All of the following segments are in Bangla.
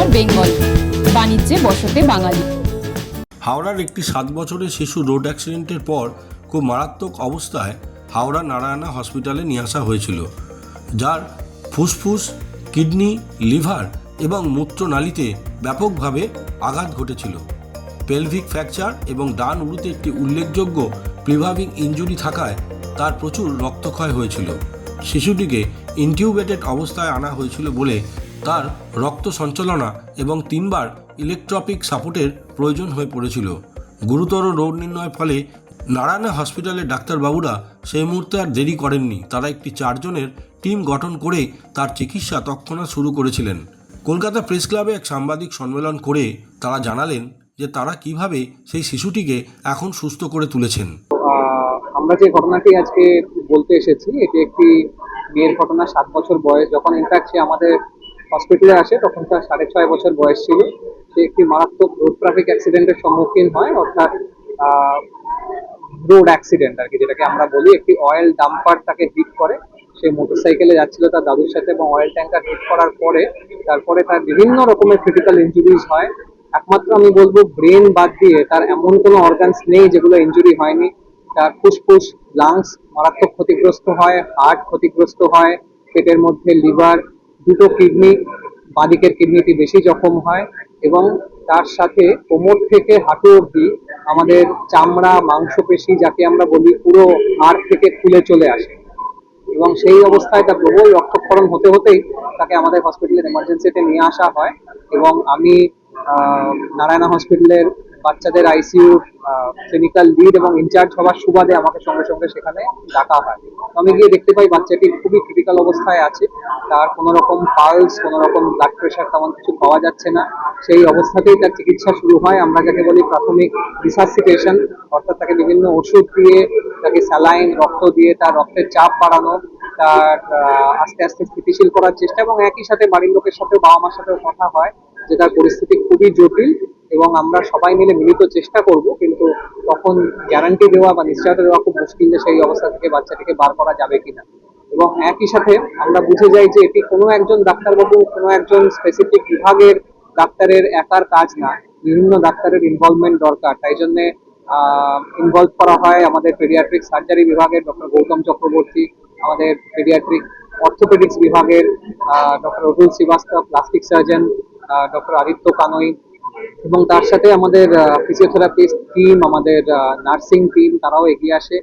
নর বেঙ্গল। বাণিজ্যে বসতে বাঙালি। হাওড়ার একটি সাত বছরের শিশু রোড অ্যাক্সিডেন্টের পর খুব মারাত্মক অবস্থায় হাওড়া নারায়ণা হসপিটালে নিয়ে আসা হয়েছিল, যার ফুসফুস, কিডনি, লিভার এবং মূত্রনালীতে ব্যাপকভাবে আঘাত ঘটেছিল। পেলভিক ফ্র্যাকচার এবং ডান উরুতে একটি উল্লেখযোগ্য প্রিভাবিং ইঞ্জুরি থাকায় তার প্রচুর রক্তক্ষয় হয়েছিল। শিশুটিকে ইনটিউবেটেড অবস্থায় আনা হয়েছিল বলে তার রক্ত সঞ্চালনা এবং তিনবার ইলেকট্রপিক সাপোর্টের প্রয়োজন হয়ে পড়েছিল। গুরুতর রোগ নির্ণয়ের ফলে নারায়ণা হসপিটালের ডাক্তারবাবুরা সেই মুহূর্তে আর দেরি করেননি। তারা একটি চারজনের টিম গঠন করে তার চিকিৎসা তৎক্ষণাৎ শুরু করেছিলেন। কলকাতা প্রেস ক্লাবে এক সাংবাদিক সম্মেলন করে তারা জানালেন যে তারা কীভাবে সেই শিশুটিকে এখন সুস্থ করে তুলেছেন। আমরা যে ঘটনাটি আজকে বলতে এসেছি, এটি একটি মেয়ের ঘটনা, সাত বছর বয়স। যখন ইনফ্যাক্ট সে আমাদের হসপিটালে আসে তখন তার সাড়ে ছয় বছর বয়স ছিল। সে একটি মারাত্মক রোড ট্রাফিক অ্যাক্সিডেন্টের সম্মুখীন হয়, অর্থাৎ রোড অ্যাক্সিডেন্ট আর কি, যেটাকে আমরা বলি। একটি অয়েল ডাম্পার তাকে হিট করে। সে মোটরসাইকেলে যাচ্ছিল তার দাদুর সাথে এবং অয়েল ট্যাঙ্কার হিট করার পরে, তারপরে তার বিভিন্ন রকমের ক্রিটিক্যাল ইনজুরিজ হয়। একমাত্র আমি বলব ব্রেন বাদ দিয়ে তার এমন কোনো অর্গানস নেই যেগুলো ইঞ্জুরি হয়নি। তার ফুসফুস লাংস মারাত্মক ক্ষতিগ্রস্ত হয় হার্ট ক্ষতিগ্রস্ত হয়, পেটের মধ্যে লিভার দুটো কিডনি বাঁদিকের কিডনিটি বেশি জখম হয় এবং তার সাথে কোমর থেকে হাঁটু অবধি আমাদের চামড়া, মাংসপেশি যাকে আমরা বলি পুরো হাড় থেকে খুলে চলে আসে। এবং সেই অবস্থায় তার প্রবল রক্তক্ষরণ হতে হতেই তাকে আমাদের হসপিটালের এমার্জেন্সিতে নিয়ে আসা হয় এবং আমি নারায়ণা হসপিটালের বাচ্চাদের আইসিইউ ক্লিনিক্যাল লিড এবং ইনচার্জ হওয়ার সুবাদে আমাকে সঙ্গে সঙ্গে সেখানে ডাকা হয়। আমি গিয়ে দেখতে পাই বাচ্চাটি খুবই ক্রিটিক্যাল অবস্থায় আছে। তার কোনো রকম পালস কোনো রকম ব্লাড প্রেশার তেমন কিছু পাওয়া যাচ্ছে না। সেই অবস্থাতেই তার চিকিৎসা শুরু হয়। আমরা যাকে বলি প্রাথমিক রিসাসিটেশন অর্থাৎ তাকে বিভিন্ন ওষুধ দিয়ে, তাকে স্যালাইন রক্ত দিয়ে, তার রক্তের চাপ বাড়ানো, তার আস্তে আস্তে স্থিতিশীল করার চেষ্টা এবং একই সাথে বাড়ির লোকের সাথে বাবা মার সাথেও কথা হয় যে তার পরিস্থিতি খুবই জটিল। এবং আমরা সবাই মিলে মিলিত চেষ্টা করব, কিন্তু তখন গ্যারান্টি দেওয়া বা নিশ্চয়তা দেওয়া খুব মুশকিল যে সেই অবস্থা থেকে বাচ্চাটিকে বার করা যাবে কিনা। এবং একই সাথে আমরা বুঝে যাই যে এটি কোনো একজন ডাক্তারবাবু, কোনো একজন স্পেসিফিক বিভাগের ডাক্তারের একার কাজ না, বিভিন্ন ডাক্তারের ইনভলভমেন্ট দরকার। তাই জন্যে ইনভলভ করা হয় আমাদের পেডিয়াট্রিক সার্জারি বিভাগের ডক্টর গৌতম চক্রবর্তী, আমাদের পেডিয়াট্রিক অর্থোপেডিক্স বিভাগের doctor Atul Srivastava plastic surgeon doctor Aditya Kanai এবং তার সাথে আমাদের ফিজিওথেরাপিস্ট টিম আমাদের নার্সিং টিম তারাও এগিয়ে আসে।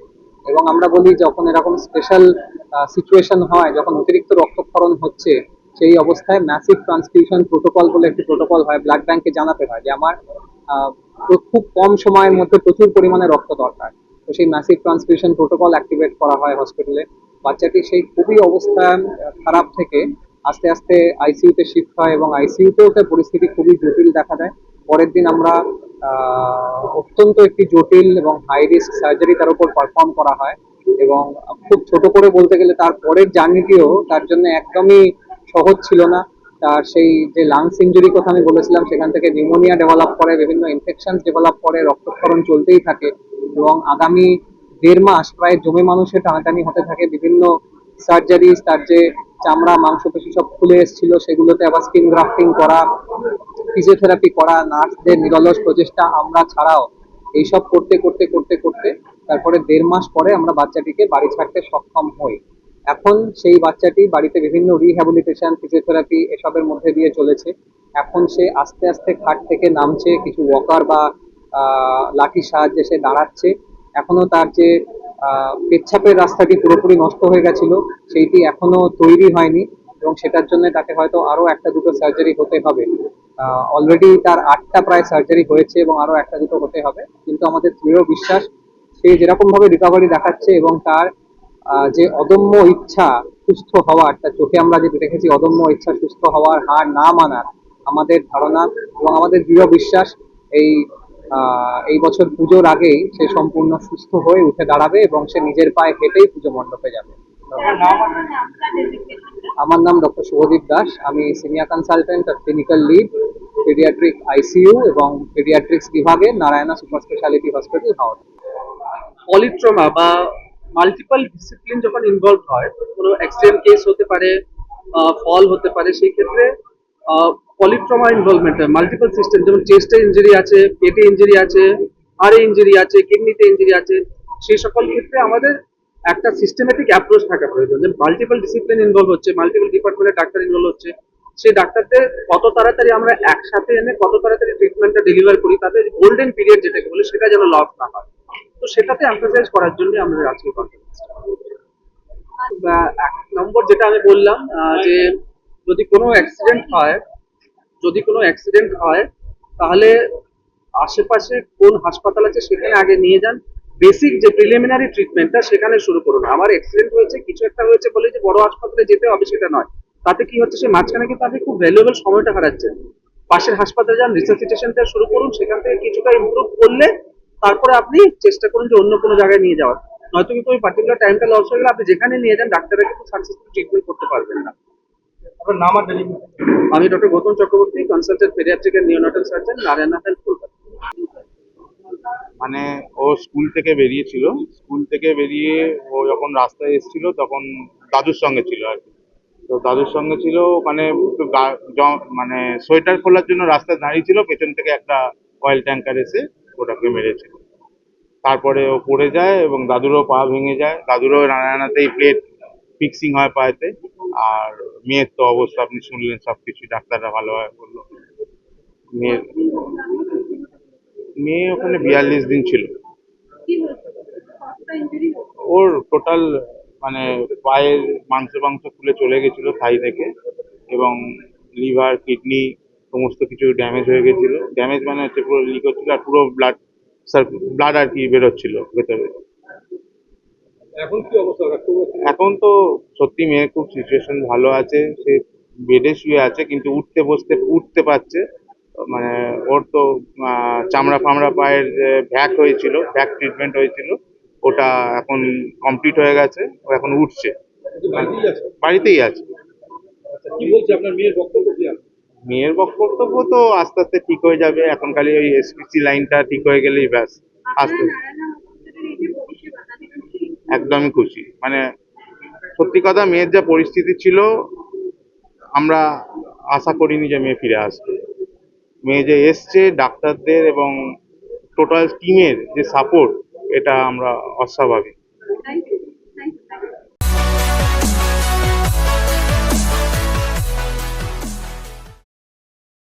এবং আমরা বলি যখন এরকম স্পেশাল সিচুয়েশন হয়, যখন অতিরিক্ত রক্তক্ষরণ হচ্ছে, সেই অবস্থায় ম্যাসিভ ট্রান্সফিউশন প্রোটোকল বলে একটি প্রোটোকল হয় ব্লাড ব্যাংকে জানাতে হয় যে আমার খুব কম সময়ের মধ্যে প্রচুর পরিমাণে রক্ত দরকার। তো সেই ম্যাসিভ ট্রান্সফিউশন প্রোটোকল অ্যাক্টিভেট করা হয় হসপিটালে বাচ্চাটি সেই খুবই অবস্থা খারাপ থেকে আস্তে আস্তে আইসিইউতে শিফট হয় এবং আইসিইউতেও তার পরিস্থিতি খুবই জটিল দেখা দেয়। পরের দিন আমরা অত্যন্ত একটি জটিল এবং হাই রিস্ক সার্জারি তার উপর পারফর্ম করা হয় এবং খুব ছোট করে বলতে গেলে তার পরের জার্নিটিও তার জন্য একদমই সহজ ছিল না। তার সেই যে লাংস ইঞ্জুরি কথা আমি বলেছিলাম, সেখান থেকে নিউমোনিয়া ডেভেলপ করে, বিভিন্ন ইনফেকশন ডেভেলপ করে, রক্তক্ষরণ চলতেই থাকে এবং আগামী দেড় মাস প্রায় জমে মানুষের টানাটানি হতে থাকে। বিভিন্ন সার্জারি তার যে চামড়া মাংস মাংসপেশি সব খুলে এসেছিল, সেগুলোতে আবার স্কিন গ্রাফটিং করা ফিজিওথেরাপি করা, নার্সদের নিরলস প্রচেষ্টা আমরা ছাড়াও এইসব করতে করতে করতে করতে তারপরে দেড় মাস পরে আমরা বাচ্চাটিকে বাড়ি ছাড়তে সক্ষম হই। এখন সেই বাচ্চাটি বাড়িতে বিভিন্ন রিহ্যাবিলিটেশন ফিজিওথেরাপি এসবের মধ্যে দিয়ে চলেছে। এখন সে আস্তে আস্তে খাট থেকে নামছে, কিছু ওয়াকার বা লাঠির সাহায্যে সে দাঁড়াচ্ছে। এখনও তার যে পেচ্ছাপের রাস্তাটি পুরোপুরি নষ্ট হয়ে গেছিল, সেইটি এখনও তৈরি হয়নি এবং সেটার জন্য তাকে হয়তো আরও একটা দুটো সার্জারি হতে হবে। অলরেডি তার আটটা প্রায় সার্জারি হয়েছে এবং আরও একটা দুটো হতে হবে। কিন্তু আমাদের দৃঢ় বিশ্বাস, সে যেরকম ভাবে রিকভারি দেখাচ্ছে এবং তার যে অদম্য ইচ্ছা সুস্থ হওয়ার, তার চোখে আমরা যেটা দেখেছি অদম্য ইচ্ছা সুস্থ হওয়ার হার না মানার আমাদের ধারণা এবং আমাদের দৃঢ় বিশ্বাস, এই এই বছর পুজোর আগেই সে সম্পূর্ণ সুস্থ হয়ে উঠে দাঁড়াবে এবং সে নিজের পায়ে হেঁটেই পুজো মণ্ডপে যাবে। আমার নাম ডক্টর শুভদীপ দাস। আমি সিনিয়র কনসালটেন্ট আর ক্লিনিক্যাল লিড পেডিয়াট্রিক আইসিইউ এবং পেডিয়াট্রিক্স বিভাগে Narayana super speciality hospital Howrah. Polytrauma বা মাল্টিপল ডিসিপ্লিন যখন ইনভলভ হয়, কোনো অ্যাক্সিডেন্ট কেস হতে পারে ফল হতে পারে, সেই ক্ষেত্রে পলিট্রমা ইনভলভমেন্ট হয় মাল্টিপল সিস্টেম যেমন চেস্টে ইঞ্জুরি আছে, পেটে ইঞ্জুরি আছে হাড়ে ইঞ্জুরি আছে কিডনিতে ইঞ্জুরি আছে, সেই সকল ক্ষেত্রে আমাদের একটা সিস্টেমেটিক অ্যাপ্রোচ থাকা প্রয়োজন। যে মাল্টিপল ডিসিপ্লিন ইনভলভ হচ্ছে মাল্টিপল ডিপার্টমেন্টের ডাক্তার ইনভলভ হচ্ছে, সেই ডাক্তারদের কত তাড়াতাড়ি আমরা একসাথে এনে কত তাড়াতাড়ি ট্রিটমেন্টটা ডেলিভার করি তাদের গোল্ডেন পিরিয়ড যেটাকে বলে, সেটা যেন লস না হয়। তো সেটাতে এমফাসাইজ করার জন্য আমাদের আজকে কনফারেন্স এক নম্বর যেটা আমি বললাম যে যদি কোনো অ্যাক্সিডেন্ট হয়, যদি কোনো অ্যাক্সিডেন্ট হয়, তাহলে আশেপাশে কোন হাসপাতাল আছে সেখানে আগে নিয়ে যান বেসিক যে প্রিলিমিনারি ট্রিটমেন্টটা সেখানে শুরু করুন। আমার অ্যাক্সিডেন্ট হয়েছে কিছু একটা হয়েছে বলে যে বড় হাসপাতালে যেতে হবে সেটা নয়। তাতে কি হচ্ছে সে মাঝখানে কিন্তু আপনি খুব ভ্যালুয়েবল সময়টা হারাচ্ছেন। পাশের হাসপাতালে যান রিসার্সিটেশনটা শুরু করুন সেখান থেকে কিছুটা ইমপ্রুভ করলে তারপরে আপনি চেষ্টা করুন যে অন্য কোনো জায়গায় নিয়ে যাওয়ার। নয়তো কিন্তু ওই পার্টিকুলার টাইমটা লস হয়ে গেলে আপনি যেখানে নিয়ে যান ডাক্তাররা কিন্তু সাকসেসফুল ট্রিটমেন্ট করতে পারবেন না। আপনার নাম আর আমি doctor Gautam Chakraborty consultant paediatric and neonatal surgeon Narayana health Kolkata মানে ও স্কুল থেকে বেরিয়েছিল। স্কুল থেকে বেরিয়ে ও যখন রাস্তায় এসেছিল, তখন দাদুর সঙ্গে ছিল আর কি। তো দাদুর সঙ্গে ছিল, ওখানে একটু মানে সোয়েটার খোলার জন্য রাস্তায় দাঁড়িয়ে ছিল, পেছন থেকে একটা অয়েল ট্যাঙ্কার এসে ওটাকে মেরেছিল তারপরে ও পড়ে যায় এবং দাদুরও পা ভেঙে যায়। দাদুরও নানানাতেই প্লেট ফিক্সিং হয় পায়েতে। আর মেয়ের তো অবস্থা, আপনি শুনলেন সবকিছু, ডাক্তাররা ভালোভাবে বলল। মেয়ের মেয়ে ওখানে বিয়াল্লিশ দিন ছিল। ওর টোটাল মানে পায়ের মাংস মাংস খুলে চলে গেছিল থাই থেকে এবং লিভার কিডনি সমস্ত কিছু ড্যামেজ হয়ে গেছিল। ড্যামেজ মানে হচ্ছে পুরো লিক হচ্ছিল আর পুরো ব্লাড ব্লাড আর কি বেরোচ্ছিল ভেতরে। এখন কি অবস্থা? এখন তো সত্যি মেয়ের খুব সিচুয়েশন ভালো আছে। সে বেডে শুয়ে আছে কিন্তু উঠতে বসতে উঠতে পারছে। মানে ওর তো চামড়া ফামড়া পায়ের ভ্যাক হয়েছিল ভ্যাক ট্রিটমেন্ট হয়েছিল। ওটা এখন কমপ্লিট হয়ে গেছে ও এখন উঠছে। বাড়িতেই আছে? আচ্ছা কি বলছে আপনার মেয়ের বক্তব্য কি আছে মেয়ের বক্তব্য তো আস্তে আস্তে ঠিক হয়ে যাবে এখন খালি ওই এসপিসি লাইনটা ঠিক হয়ে গেলেই ব্যাস আস্তে। একদমই খুশি। মানে সত্যি কথা মেয়ের যা পরিস্থিতি ছিল আমরা আশা করিনি যে মেয়ে ফিরে আসবে। মেয়ে যে এসছে ডাক্তারদের এবং টোটাল টিমের যে সাপোর্ট এটা আমরা অস্বাভাবিক।